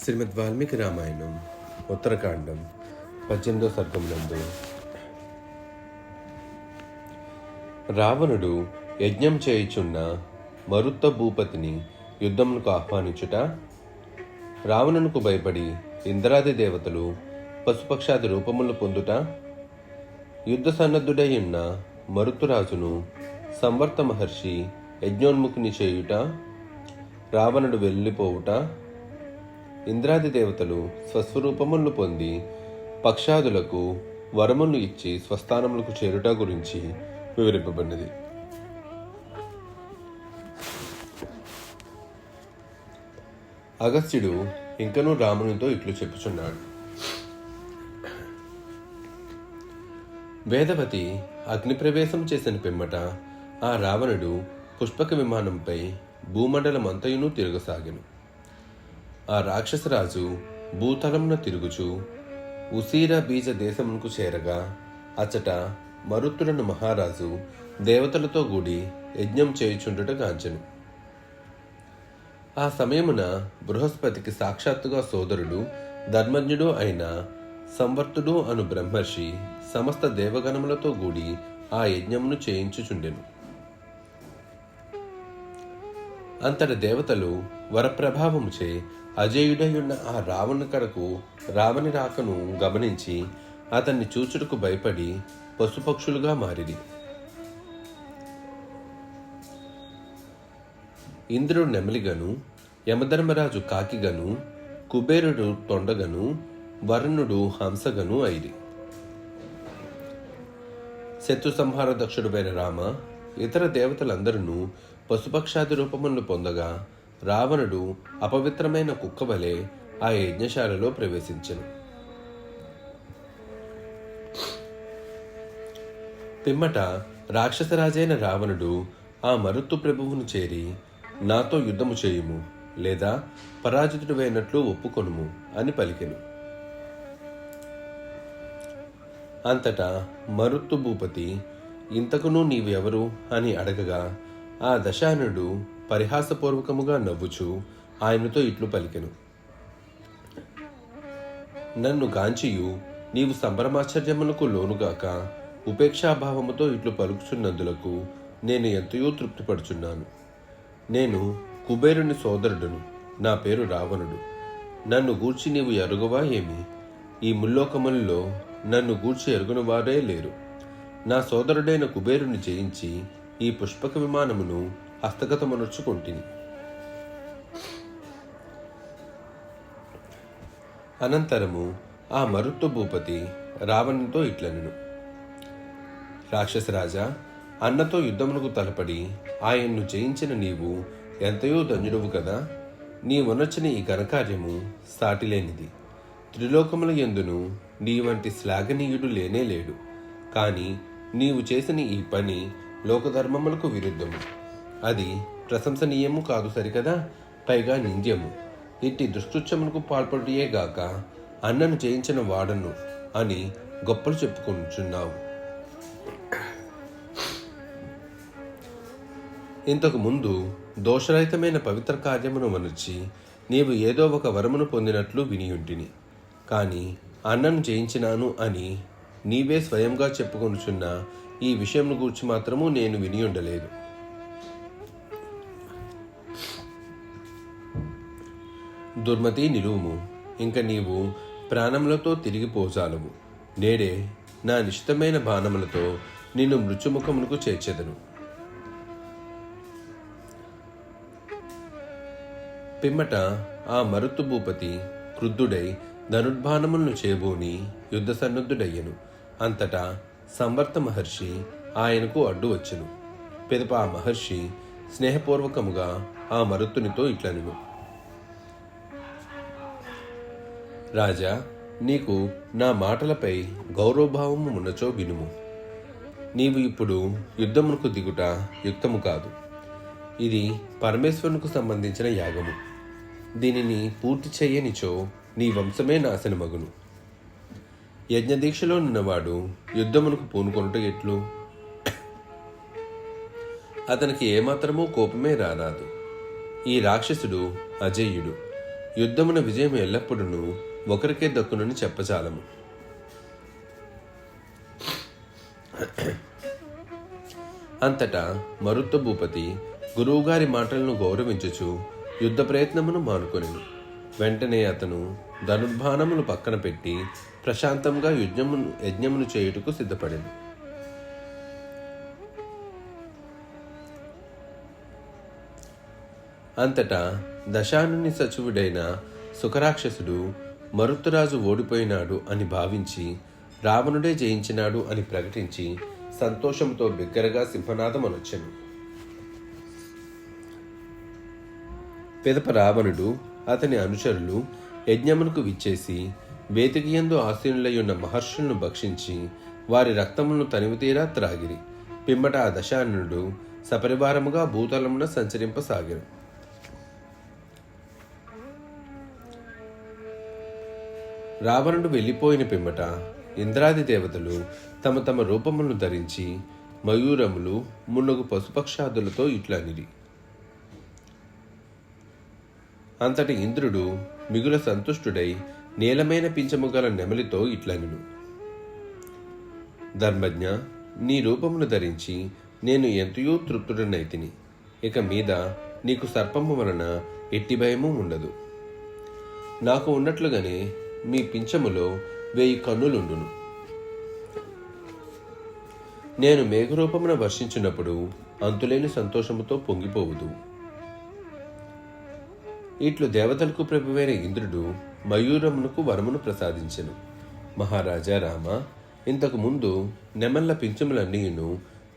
శ్రీమద్ వాల్మీకి రామాయణం ఉత్తరకాండం పద్దెనిమిదో సర్గం రావణుడు యజ్ఞం చేయుచున్న మరుత్త భూపతిని యుద్ధమునకు ఆహ్వానించుట రావణునకు భయపడి ఇంద్రాది దేవతలు పశుపక్షాది రూపములు పొందుట యుద్ధ సన్నద్ధుడై ఉన్న మరుత్తురాజును సంవర్త మహర్షి యజ్ఞోన్ముఖిని చేయుట రావణుడు వెళ్ళిపోవుట ఇంద్రాది దేవతలు స్వస్వరూపములను పొంది పక్షాదులకు వరములు ఇచ్చి స్వస్థానములకు చేరుట గురించి వివరింపబడినది. అగస్త్యుడు ఇంకనూ రామునితో ఇట్లు చెప్పుచున్నాడు. వేదవతి అగ్నిప్రవేశం చేసిన పిమ్మట ఆ రావణుడు పుష్పక విమానంపై భూమండలమంతయును తిరగసాగెను. ఆ రాక్షసరాజు భూతలమున తిరుగుచు ఉసీర బీజ దేశమునకు చేరగా అచ్చట మరుత్తులను మహారాజు దేవతలతో కూడి యజ్ఞం చేయుచుండుట గాంచెను. ఆ సమయమున బృహస్పతికి సాక్షాత్తుగా సోదరుడు ధర్మజ్ఞుడు అయిన సంవర్తుడు అను బ్రహ్మర్షి సమస్త దేవగణములతో కూడి ఆ యజ్ఞమును చేయించుచుండెను. అంతటి దేవతలు వరప్రభావముచే అజేయుడయున్న ఆ రావణ కడకు రావణి రాకను గమనించి అతన్ని చూచుటకు భయపడి పశుపక్షులుగా మారిది ఇంద్రుడు నెమలిగను యమధర్మరాజు కాకిగను కుబేరుడు తొండగను వరుణుడు హంసగను అయిరి. శత్రు సంహార దక్షుడుపైన రామ ఇతర దేవతలందరూ పశుపక్షాది రూపములను పొందగా రావణుడు అపవిత్రమైన కుక్క వలె ఆ యజ్ఞశాలలో ప్రవేశించెను. పిమ్మట రాక్షసరాజైన రావణుడు ఆ మరుత్తు ప్రభువును చేరి నాతో యుద్ధము చేయుము లేదా పరాజితుడివైనట్లు ఒప్పుకొనుము అని పలికెను. అంతటా మరుత్తు భూపతి ఇంతకును నీవెవరు? అని అడగగా ఆ దశానుడు పరిహాసపూర్వకముగా నవ్వుచు ఆయనతో ఇట్లు పలికెను. నన్ను గాంచియు నీవు సంభ్రమాశ్చర్యములకు లోనుగాక ఉపేక్షాభావముతో ఇట్లు పలుకుచున్నందులకు నేను ఎంతయో తృప్తిపడుచున్నాను. నేను కుబేరుని సోదరుడును నా పేరు రావణుడు. నన్ను గూర్చి నీవు ఎరుగవా ఏమి? ఈ ముల్లోకములలో నన్ను గూర్చి ఎరుగునవారే లేరు. నా సోదరుడైన కుబేరుని జయించి ఈ పుష్పక విమానమును హస్తగతమనుచుకుంటుంది అనంతరము ఆ మరుత్తు భూపతి రావణునితో ఇట్లనెను. రాక్షసరాజా అన్నతో యుద్ధమునకు తలపడి ఆయన్ను జయించిన నీవు ఎంతయో ధన్యుడవు కదా. నీ వనొచ్చిన ఈ ఘనకార్యము సాటిలేనిది. త్రిలోకముల ఎందును నీ వంటి శ్లాఘనీయుడు లేనే లేడు. కానీ నీవు చేసిన ఈ పని లోకధర్మములకు విరుద్ధము. అది ప్రశంసనీయము కాదు సరికదా? పైగా నింద్యము. ఇట్టి దుష్కృత్యమునకు పాల్పడియే గాక అన్నను జయించిన వాడను అని గొప్పలు చెప్పుకుంటున్నావు ఇంతకు ముందు దోషరహితమైన పవిత్ర కార్యమును మనుచి నీవు ఏదో ఒక వరమును పొందినట్లు వినియుంటిని. కానీ అన్నను జయించినాను అని నీవే స్వయంగా చెప్పుకొనుచున్న ఈ విషయంను గూర్చి మాత్రము నేను వినియుండలేదు. దుర్మతి నిలువుము. ఇంక నీవు ప్రాణములతో తిరిగిపోజాలవు నేడే నా నిశ్చితమైన బాణములతో నిన్ను మృత్యుముఖమునకు చేర్చెదను. పిమ్మట ఆ మరుత్తు భూపతి క్రుద్ధుడై ధనుర్బాణములను చేయబోని యుద్ధ సన్నద్ధుడయ్యను అంతటా సంవర్త మహర్షి ఆయనకు అడ్డు వచ్చెను. పిదప ఆ మహర్షి స్నేహపూర్వకముగా ఆ మరుత్తునితో ఇట్లనిను. రాజా నీకు నా మాటలపై గౌరవభావము ఉన్నచో వినుము. నీవు ఇప్పుడు యుద్ధమునకు దిగుట యుక్తము కాదు. ఇది పరమేశ్వరునికి సంబంధించిన యాగము. దీనిని పూర్తి చేయనిచో నీ వంశమే నాశనమగును యజ్ఞదీక్షలో ఉన్నవాడు యుద్ధమునకు పూనుకొనుట ఎట్లు? అతనికి ఏమాత్రమూ కోపమే రారాదు ఈ రాక్షసుడు అజేయుడు. యుద్ధమున విజయం ఎల్లప్పుడూ ఒకరికే దక్కునని చెప్పచాలము అంతటా మరుత్వ భూపతి గురువుగారి మాటలను గౌరవించుచు యుద్ధ ప్రయత్నమును మానుకొని వెంటనే అతను ధనుర్బాణమును పక్కన పెట్టి ప్రశాంతంగా యుద్ధమును యజ్ఞమును చేయుటకు సిద్ధపడింది అంతటా దశానుని సచివుడైన సుఖరాక్షసుడు మరుత్తురాజు ఓడిపోయినాడు అని భావించి రావణుడే జయించినాడు అని ప్రకటించి సంతోషంతో బిగ్గరగా సింహనాదమనొచ్చెను. పెదప రావణుడు అతని అనుచరులు యజ్ఞమునకు విచ్చేసి వేతికియందు ఆసీనులై ఉన్న మహర్షులను భక్షించి వారి రక్తములను తనివితీరా త్రాగిరి. పిమ్మట ఆ దశానుడు సపరివారముగా భూతలమున సంచరింపసాగారు రావణుడు వెళ్ళిపోయిన పిమ్మట ఇంద్రాది దేవతలు తమ తమ రూపములను ధరించి మయూరములు మున్నగు పశుపక్షాదులతో ఇట్లనిరి. అంతటి ఇంద్రుడు మిగుల సంతుష్టుడై నీలమైన పింఛము గల నెమలితో ఇట్లనిను. ధర్మజ్ఞ నీ రూపమును ధరించి నేను ఎంతయో తృప్తుడనైతిని. ఇక మీద నీకు సర్పము వలన ఎట్టి భయము ఉండదు. నాకు ఉన్నట్లుగానే మీ పింఛములో వెయ్యి కన్నులుండును. నేను మేఘరూపమున వర్షించినప్పుడు అంతులేని సంతోషముతో పొంగిపోవుదు. ఇట్లు దేవతలకు ప్రభువైన ఇంద్రుడు మయూరమునకు వరమును ప్రసాదించెను. మహారాజా రామ ఇంతకు ముందు నెమల్ల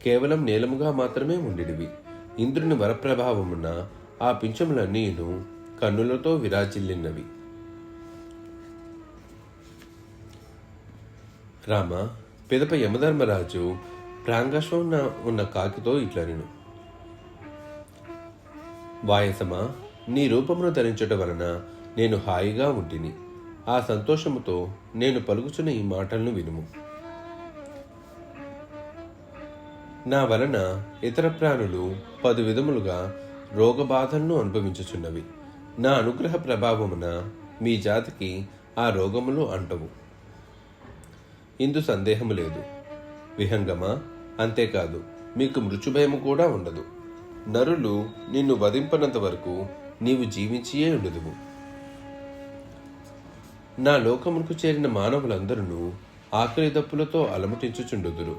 కేవలం నీలముగా మాత్రమే ఉండిడివి. ఇంద్రుని వరప్రభావమున ఆ పింఛములన్నీను కన్నులతో విరాజిల్లినవి రామ పిదప యమధర్మరాజు ప్రాంగశ్వం ఉన్న కాకితో ఇట్లనెను. వాయసమా నీ రూపమును ధరించటం వలన నేను హాయిగా ఉంటిని. ఆ సంతోషముతో నేను పలుకుచున్న ఈ మాటలను వినుము. నా వలన ఇతర ప్రాణులు పది విధములుగా రోగబాధలను అనుభవించుచున్నవి. నా అనుగ్రహ ప్రభావమున మీ జాతికి ఆ రోగములు అంటవు. ఇందు సందేహం లేదు. విహంగమా? అంతేకాదు మీకు మృత్యుభయము కూడా ఉండదు. నరులు నిన్ను వధింపనంత వరకు నీవు జీవించియే ఉండదువు నా లోకమునకు చేరిన మానవులందరూ ఆకలి దప్పులతో అలమటించుచుండుదురు.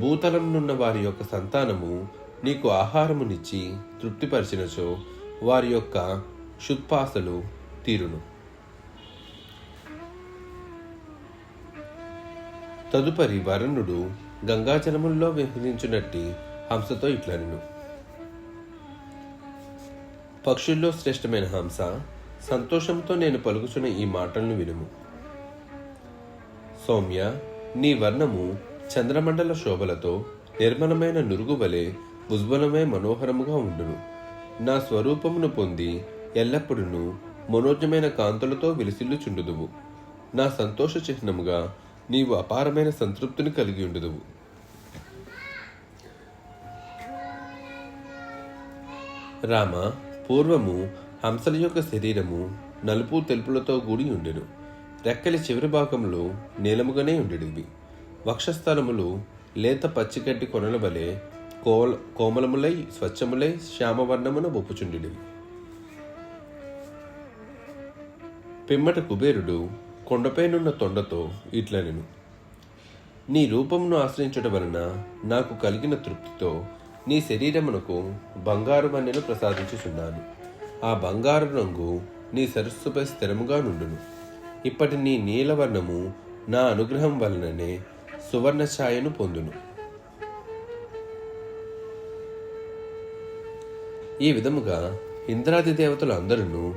భూతలంనున్న వారి యొక్క సంతానము నీకు ఆహారమునిచ్చి తృప్తిపరిచినచో వారి యొక్క క్షుత్పాసలు తీరును. తదుపరి వరుణుడు గంగాజలముల్లో విహరించునట్టి హంసతో ఇట్లనెను పక్షుల్లో శ్రేష్టమైన హంస సంతోషంతో నేను పలుకుచున్న ఈ మాటలను వినుము. సౌమ్య నీ వర్ణము చంద్రమండల శోభలతో నిర్మలమైన నురుగు వలె ఉజ్వలమే మనోహరముగా ఉండును. నా స్వరూపమును పొంది ఎల్లప్పుడూ మనోజమైన కాంతులతో విలిసిల్లుచుండుదువు. నా సంతోష చిహ్నముగా నీవు అపారమైన సంతృప్తిని కలిగి ఉండదువు. రామ పూర్వము హంసల యొక్క శరీరము నలుపు తెలుపులతో కూడి ఉండెను. రెక్కలి చివరి భాగంలో నీలముగానే ఉండేవి వక్షస్థలములు లేత పచ్చిగడ్డి కొనల వలె కోల కోమలములై స్వచ్ఛములై శ్యామవర్ణమున ఒప్పుచుండెడివి. పిమ్మట కుబేరుడు కొండపైనున్న తొండతో ఇట్లనెను. నీ రూపమును ఆశ్రయించడం వలన నాకు కలిగిన తృప్తితో నీ శరీరమునకు బంగారు మన్నెను ప్రసాదించుచున్నాను. ఆ బంగారు రంగు నీ సరస్సుపై స్థిరముగా నుండును. ఇప్పటి నీ నీలవర్ణము నా అనుగ్రహం వలననే సువర్ణ ఛాయను పొందును. ఈ విధముగా ఇంద్రాది దేవతలు అందరూ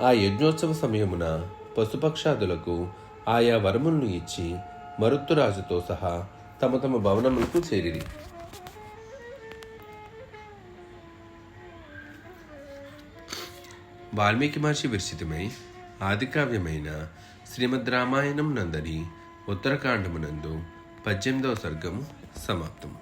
ఆ యజ్ఞోత్సవ సమయమున పశుపక్షాదులకు ఆయా వరములను ఇచ్చి మరుత్తురాజుతో సహా తమ తమ భవనములకు చేరిరి. వాల్మీకి మహర్షి విరచితమై ఆదికావ్యమైన శ్రీమద్ రామాయణం నందని ఉత్తరకాండమునందు పద్దెనిమిదవ సర్గము సమాప్తం